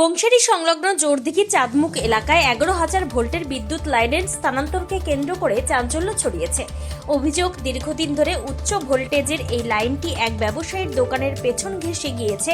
বংশারি সংলগ্ন জোরদিঘি চাঁদমুখ এলাকায় এগারো হাজার ভোল্টের বিদ্যুৎ লাইনের স্থানান্তরকে কেন্দ্র করে চাঞ্চল্য ছড়িয়েছে। অভিযোগ, দীর্ঘদিন ধরে উচ্চ ভোল্টেজের এই লাইনটি এক ব্যবসায়ীর দোকানের পেছন ঘেঁষে গিয়েছে,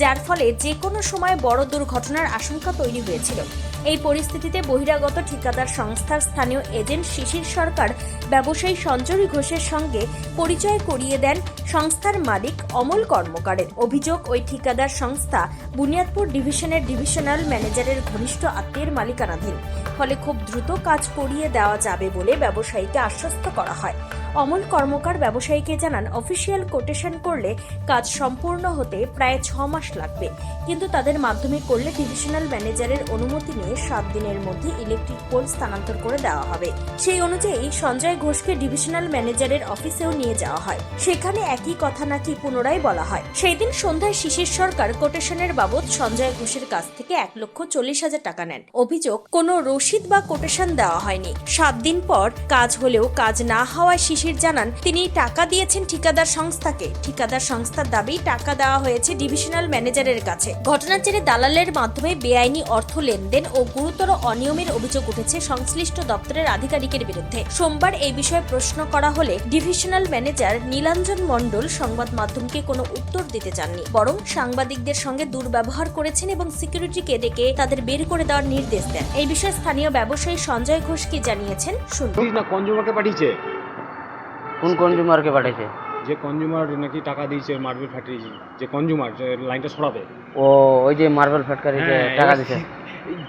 যার ফলে যে কোনো সময় বড় দুর্ঘটনার আশঙ্কা তৈরি হয়েছিল। এই পরিস্থিতিতে বহিরাগত ঠিকাদার সংস্থার স্থানীয় এজেন্ট শিশির সরকার, ব্যবসায়ী সঞ্জরি ঘোষের সঙ্গে পরিচয় করিয়ে দেন সংস্থার মালিক অমল কর্মকারের। অভিযোগ, ওই ঠিকাদার সংস্থা বুনিয়াদপুর ডিভিশনের ডিভিশনাল ম্যানেজারের ঘনিষ্ঠ আত্মীয়ের মালিকানাধীন। ফলে খুব দ্রুত কাজ করিয়ে দেওয়া যাবে বলে ব্যবসায়ীকে আশ্বস্ত করা হয়। অমল কর্মকার ব্যবসায়ীকে জানান, অফিসিয়াল কোটেশন করলে কাজ সম্পূর্ণ হতে প্রায় ছ মাস লাগবে। কিন্তু তাদের মাধ্যমে করলে ডিভিশনাল ম্যানেজারের অনুমতি নিয়ে সাত দিনের মধ্যে ইলেকট্রিক পোল স্থানান্তর করে দেওয়া হবে। সেই অনুযায়ী সঞ্জয় ঘোষকে ডিভিশনাল ম্যানেজারের অফিসেও নিয়ে যাওয়া হয়। সেখানে একই কথা নাকি পুনরায় বলা হয়। সেই দিন সন্ধ্যায় শিশির সরকার কোটেশনের বাবদ সঞ্জয় ঘোষের কাছ থেকে এক লক্ষ চল্লিশ হাজার টাকা নেন। অভিযোগ, কোনো রসিদ বা কোটেশন দেওয়া হয়নি। সাত দিন পর কাজ হলেও কাজ না হওয়ায় শিশির জানান, তিনি টাকা দিয়েছেন ঠিকাদার সংস্থাকে। ঠিকাদার সংস্থার দাবি, টাকা দেওয়া হয়েছে ডিভিশনাল ম্যানেজারের কাছে। ঘটনার জেরে দালালের মাধ্যমে বেআইনি অর্থ লেনদেন ও গুরুতর অনিয়মের অভিযোগ উঠেছে সংশ্লিষ্ট দপ্তরের আধিকারিকের বিরুদ্ধে। সোমবার এই বিষয়ে প্রশ্ন করা হলে ডিভিশনাল ম্যানেজার নীলাঞ্জন মণ্ডল সংবাদ মাধ্যমকে কোনো উত্তর দিতে চাননি। বরং সাংবাদিকদের সঙ্গে দুর্ব্যবহার করেছেন এবং সিকিউরিটিকে ডেকে তাদের বের করে দেওয়ার নির্দেশ দেন। এই বিষয়ে স্থানীয় ব্যবসায়ী সঞ্জয় ঘোষ কি জানিয়েছেন? শুনুন। না পাঠিয়েছে? কোন কনজিউমারকে পাঠাইছে? যে কনজিউমার নাকি টাকা দিয়েছে মার্বেল ফ্যাক্টরি যে কনজিউমার যে লাইনটা সরাবে। ও ওই যে মার্বেল ফ্যাক্টরিতে হ্যাঁ, টাকা দিছে।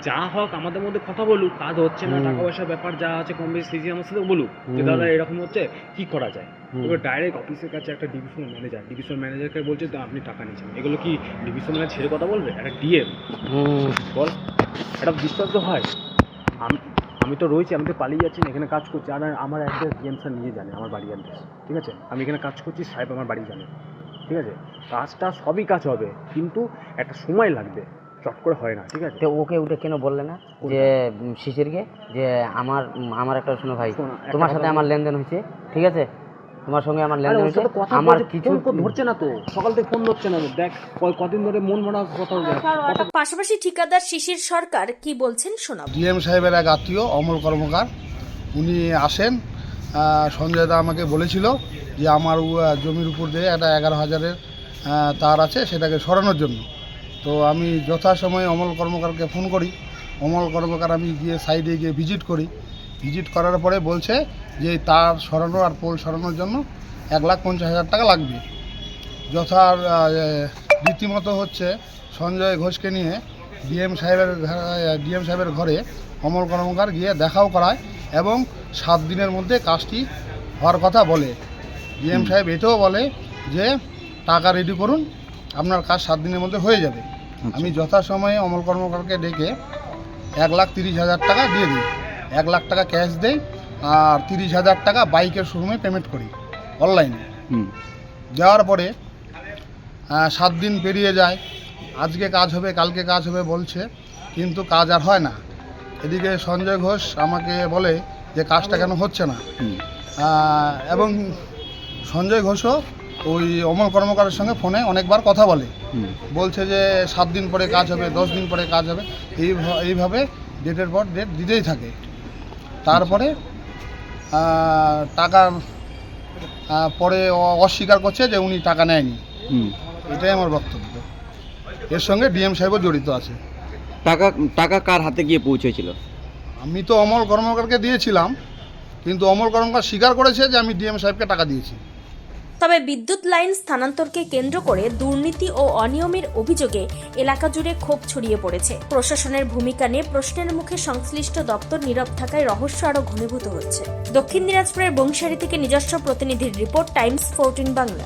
যা হোক আমাদের মধ্যে কথা বলুক কাজ হচ্ছে না টাকা পয়সার ব্যাপার যা আছে কম বেশি সিজি আমার সাথে বলুক যে দাদা এরকম হচ্ছে কি করা যায়? এবার ডাইরেক্ট অফিসের কাছে একটা ডিভিশন ম্যানেজার ডিভিশন ম্যানেজারকে বলছে "দা, আপনি টাকা নিচ্ছেন। এগুলো কি ডিভিশন ম্যানেজার ছেড়ে কথা বলবে? একটা ডিএম বল একটা বিশ্বাস তো হয়। আমি আমি তো রয়েছি আমি তো পালিয়ে যাচ্ছি না এখানে কাজ করছি। আর আমার অ্যাড্রেস ডিএম স্যার নিজে জানে আমার বাড়ি অ্যাড্রেস ঠিক আছে? আমি এখানে কাজ করছি সাহেব আমার বাড়ি জানে ঠিক আছে? কাজটা সবই কাজ হবে কিন্তু একটা সময় লাগবে চট করে হয় না ঠিক আছে? তো ওকে উঠে কেন বললে না? যে শিশিরকে যে আমার আমার একটা শোনো ভাই তোমার সাথে আমার লেনদেন হয়েছে ঠিক আছে? তোমার সঙ্গে আমার লেনদেন হয়েছে। আমার কিছু ধরছে না তো। সকাল থেকে ফোন ধরছে না দেখ কদিন ধরে মন মরা কথা বলছে। পাশাপাশি ঠিকাদার শিশির সরকার কি বলছেন শোনাব। ডিএম সাহেবের এক আত্মীয় অমল কর্মকার উনি আসেন। সঞ্জয় দা আমাকে বলেছিল যে আমার জমির উপর দিয়ে একটা এগারো হাজারের তার আছে সেটাকে সরানোর জন্য। তো আমি যথাসময়ে অমল কর্মকারকে ফোন করি। অমল কর্মকার আমি গিয়ে সাইডে গিয়ে ভিজিট করি। ভিজিট করার পরে বলছে যে তার সরানো আর পোল সরানোর জন্য এক লাখ পঞ্চাশ হাজার টাকা লাগবে। যথার রীতিমতো হচ্ছে সঞ্জয় ঘোষকে নিয়ে ডিএম সাহেবের ডিএম সাহেবের ঘরে অমল কর্মকার গিয়ে দেখাও করায় এবং সাত দিনের মধ্যে কাজটি হওয়ার কথা বলে। ডিএম সাহেব এটাও বলে যে টাকা রেডি করুন আপনার কাজ সাত দিনের মধ্যে হয়ে যাবে। আমি যথাসময়ে অমল কর্মকারকে ডেকে এক লাখ তিরিশ হাজার টাকা দিয়ে দিই। এক লাখ টাকা ক্যাশ দেই আর তিরিশ হাজার টাকা বাইকের শোরুমে পেমেন্ট করি অনলাইনে যাওয়ার পরে সাত দিন পেরিয়ে যায় আজকে কাজ হবে কালকে কাজ হবে বলছে কিন্তু কাজ আর হয় না। এদিকে সঞ্জয় ঘোষ আমাকে বলে যে কাজটা কেন হচ্ছে না। এবং সঞ্জয় ঘোষও ওই অমল কর্মকারের সঙ্গে ফোনে অনেকবার কথা বলে। বলছে যে সাত দিন পরে কাজ হবে দশ দিন পরে কাজ হবে এই এইভাবে ডেটের পর ডেট দিতেই থাকে। তারপরে টাকা পরে অস্বীকার করছে যে উনি টাকা নেয়নি। এটাই আমার বক্তব্য। এর সঙ্গে ডিএম সাহেবও জড়িত আছে। টাকা টাকা কার হাতে গিয়ে পৌঁছেছিল? আমি তো অমল কর্মকারকে দিয়েছিলাম কিন্তু অমল কর্মকার স্বীকার করেছে যে আমি ডিএম সাহেবকে টাকা দিয়েছি। তবে বিদ্যুৎ লাইন স্থানান্তরকে কেন্দ্র করে দুর্নীতি ও অনিয়মের অভিযোগে এলাকা জুড়ে ক্ষোভ ছড়িয়ে পড়েছে। প্রশাসনের ভূমিকা নিয়ে প্রশ্নের মুখে সংশ্লিষ্ট দপ্তর নীরব থাকায় রহস্য আরও ঘনীভূত হচ্ছে। দক্ষিণ দিনাজপুরের বংশারী থেকে নিজস্ব প্রতিনিধির রিপোর্ট, টাইমস, ফোরটিন বাংলা।